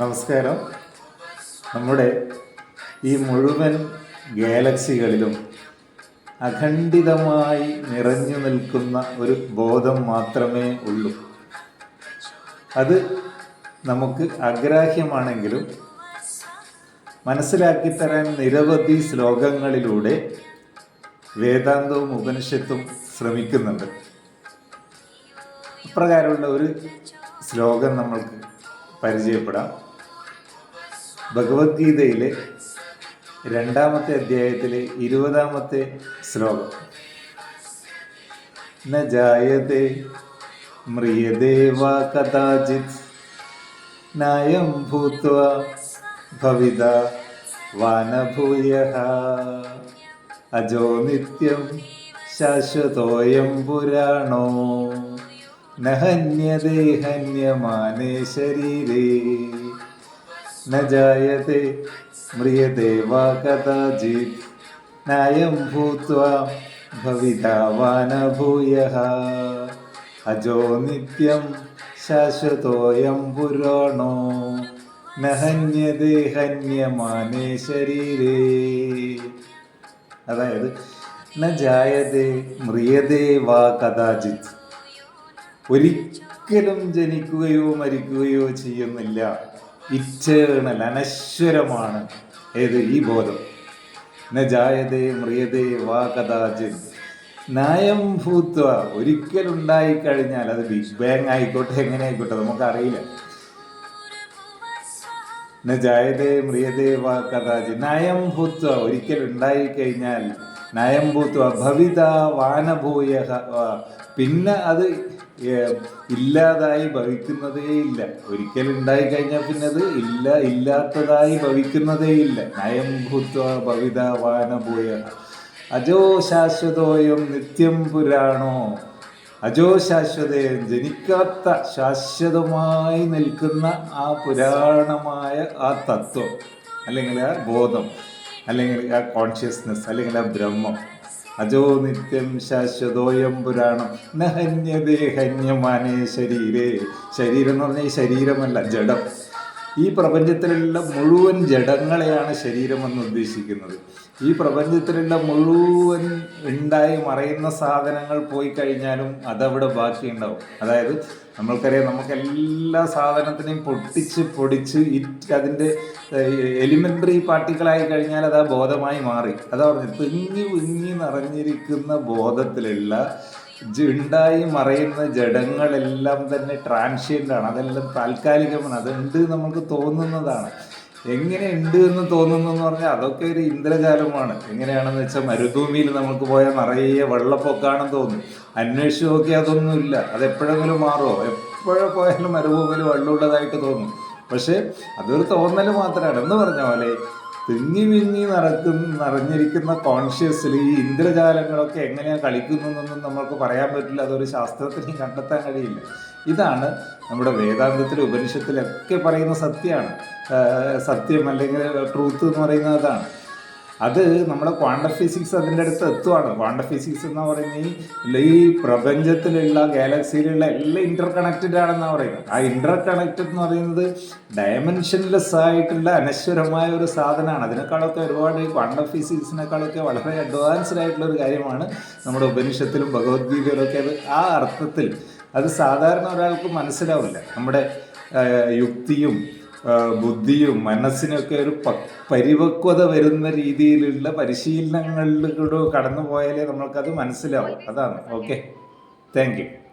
നമസ്കാരം. നമ്മുടെ ഈ മുഴുവൻ ഗാലക്സികളിലും അഖണ്ഡിതമായി നിറഞ്ഞു നിൽക്കുന്ന ഒരു ബോധം മാത്രമേ ഉള്ളൂ. അത് നമുക്ക് അഗ്രാഹ്യമാണെങ്കിലും മനസ്സിലാക്കി തരാൻ നിരവധി ശ്ലോകങ്ങളിലൂടെ വേദാന്തവും ഉപനിഷത്തും ശ്രമിക്കുന്നുണ്ട്. അപ്രകാരമുള്ള ഒരു ശ്ലോകം നമ്മൾക്ക് പരിചയപ്പെടാം. ഭഗവത്ഗീതയിലെ രണ്ടാമത്തെ അധ്യായത്തിലെ ഇരുപതാമത്തെ ശ്ലോകം. ന ജായത്തെ മ്രിയതേ വാ കഥാചിത് നായം ഭൂത്വ ഭവിത വാനഭൂയ അജോ നിത്യം ശാശ്വതോയം പുരാണോ നഹന്യതേ ഹന്യമാനേ ശരീരേ. न जायते म्रियते वा कदाचित् नायं भूत्वा भविता वा न भूयः अजो नित्यं शाश्वतोऽयं पुराणो न हन्यते हन्यमाने ശരീരേ അതായത് ന ജായതേ മ്രിയതേ വാ കഥാചിത് ഒരിക്കലും ജനിക്കുകയോ മരിക്കുകയോ ചെയ്യുന്നില്ല ഇറ്റേണൽ അനശ്വരമാണ് ഏത് ഈ ബോധം? നജായതേ ജായതേ മ്രിയതേ വാ കഥാചിൻ നയം ഭൂത്വ ഒരിക്കലുണ്ടായി കഴിഞ്ഞാൽ അത് ബിഗ് ബാങ് ആയിക്കോട്ടെ എങ്ങനെ ആയിക്കോട്ടെ നമുക്കറിയില്ല. ന ജായതേ മ്രിയതേ വാ കഥാചിൻ നയം ഭൂത്വ ഒരിക്കലുണ്ടായി കഴിഞ്ഞാൽ നയം ഭൂത്വ ഭവിത വാനഭൂയ പിന്നെ അത് ഇല്ലാതായി ഭവിക്കുന്നതേ ഇല്ല. ഒരിക്കൽ ഉണ്ടായി കഴിഞ്ഞാൽ പിന്നെ അത് ഇല്ല ഇല്ലാത്തതായി ഭവിക്കുന്നതേ ഇല്ല. നയം ഭൂത്വ ഭവിത വാനഭൂയ അജോ ശാശ്വതോയം നിത്യം പുരാണോ? അജോ ശാശ്വതയം ജനിക്കാത്ത ശാശ്വതമായി നിൽക്കുന്ന ആ പുരാണമായ ആ തത്വം അല്ലെങ്കിൽ ആ ബോധം അല്ലെങ്കിൽ ആ കോൺഷ്യസ്നെസ് അല്ലെങ്കിൽ ആ ബ്രഹ്മം. അജോ നിത്യം ശാശ്വതോയം പുരാണം. നഹന്യതേ ഹന്യമാനേ ശരീരേ. ശരീരം എന്ന് പറഞ്ഞാൽ ഈ ശരീരമല്ല ജഡം. ഈ പ്രപഞ്ചത്തിലുള്ള മുഴുവൻ ജഡങ്ങളെയാണ് ശരീരമെന്ന് ഉദ്ദേശിക്കുന്നത്. ഈ പ്രപഞ്ചത്തിലുള്ള മുഴുവൻ ഉണ്ടായി മറയുന്ന സാധനങ്ങൾ പോയി കഴിഞ്ഞാലും അതവിടെ ബാക്കിയുണ്ടാവും. അതായത് നമ്മൾക്കറിയാം നമുക്ക് എല്ലാ സാധനത്തിനെയും പൊട്ടിച്ച് പൊടിച്ച് അതിന്റെ എലിമെന്ററി പാർട്ടികളായി കഴിഞ്ഞാൽ അത് ആ ബോധമായി മാറി. അതാ പറഞ്ഞത് തിങ്ങി ഉങ്ങി നിറഞ്ഞിരിക്കുന്ന ബോധത്തിലുള്ള ഉണ്ടായി മറയുന്ന ജഡങ്ങളെല്ലാം തന്നെ ട്രാൻഷ്യന്റ് ആണ്. അതെല്ലാം താൽക്കാലികമാണ്. അതുണ്ട് നമുക്ക് തോന്നുന്നതാണ്. എങ്ങനെ ഉണ്ട് എന്ന് തോന്നുന്നു എന്ന് പറഞ്ഞാൽ അതൊക്കെ ഒരു ഇന്ദ്രജാലമാണ്. എങ്ങനെയാണെന്ന് വെച്ചാൽ മരുഭൂമിയിൽ നമുക്ക് പോയാൽ നിറയെ വെള്ളപ്പൊക്കാണെന്ന് തോന്നും. അന്വേഷിച്ച് നോക്കിയാൽ അതൊന്നുമില്ല. അത് എപ്പോഴെങ്കിലും മാറുമോ എപ്പോഴും പോയാലും മരുഭൂമിയിൽ വെള്ളമുള്ളതായിട്ട് തോന്നും. പക്ഷേ അതൊരു തോന്നൽ മാത്രമാണ് എന്ന് പറഞ്ഞ പോലെ തിങ്ങി വിങ്ങി നടക്കുന്ന നിറഞ്ഞിരിക്കുന്ന കോൺഷ്യസിൽ ഈ ഇന്ദ്രജാലങ്ങളൊക്കെ എങ്ങനെയാണ് കളിക്കുന്നതെന്നൊന്നും നമുക്ക് പറയാൻ പറ്റില്ല. അതൊരു ശാസ്ത്രത്തിന് കണ്ടെത്താൻ കഴിയില്ല. ഇതാണ് നമ്മുടെ വേദാന്തത്തിൽ ഉപനിഷത്തിലൊക്കെ പറയുന്ന സത്യമാണ്. സത്യം അല്ലെങ്കിൽ ട്രൂത്ത് എന്ന് പറയുന്നത് അതാണ്. അത് നമ്മുടെ ക്വാണ്ടം ഫിസിക്സ് അതിന്റെ അടുത്ത് എത്തുവാണ്. ക്വാണ്ടം ഫിസിക്സ് എന്ന് പറയുന്നത് ഈ ഈ പ്രപഞ്ചത്തിലുള്ള ഗാലക്സിയിലുള്ള എല്ലാം ഇന്റർ കണക്റ്റഡ് ആണെന്നാണ് പറയുന്നത്. ആ ഇന്റർ കണക്റ്റഡ് എന്ന് പറയുന്നത് ഡയമെൻഷൻലെസ് ആയിട്ടുള്ള അനശ്വരമായ ഒരു സാധനമാണ്. അതിനേക്കാളൊക്കെ ഒരുപാട് ഈ ക്വാണ്ടം ഫിസിക്സിനേക്കാളൊക്കെ വളരെ അഡ്വാൻസ്ഡ് ആയിട്ടുള്ള ഒരു കാര്യമാണ് നമ്മുടെ ഉപനിഷത്തിലും ഭഗവത്ഗീതയിലൊക്കെ അത് ആ അർത്ഥത്തിൽ അത് സാധാരണ ഒരാൾക്ക് മനസ്സിലാവില്ല. നമ്മുടെ യുക്തിയും ബുദ്ധിയും മനസ്സിനൊക്കെ ഒരു പരിപക്വത വരുന്ന രീതിയിലുള്ള പരിശീലനങ്ങളിലൂടെ കടന്നു പോയാലേ നമ്മൾക്കത് മനസ്സിലാവും. അതാണ്. ഓക്കെ. താങ്ക്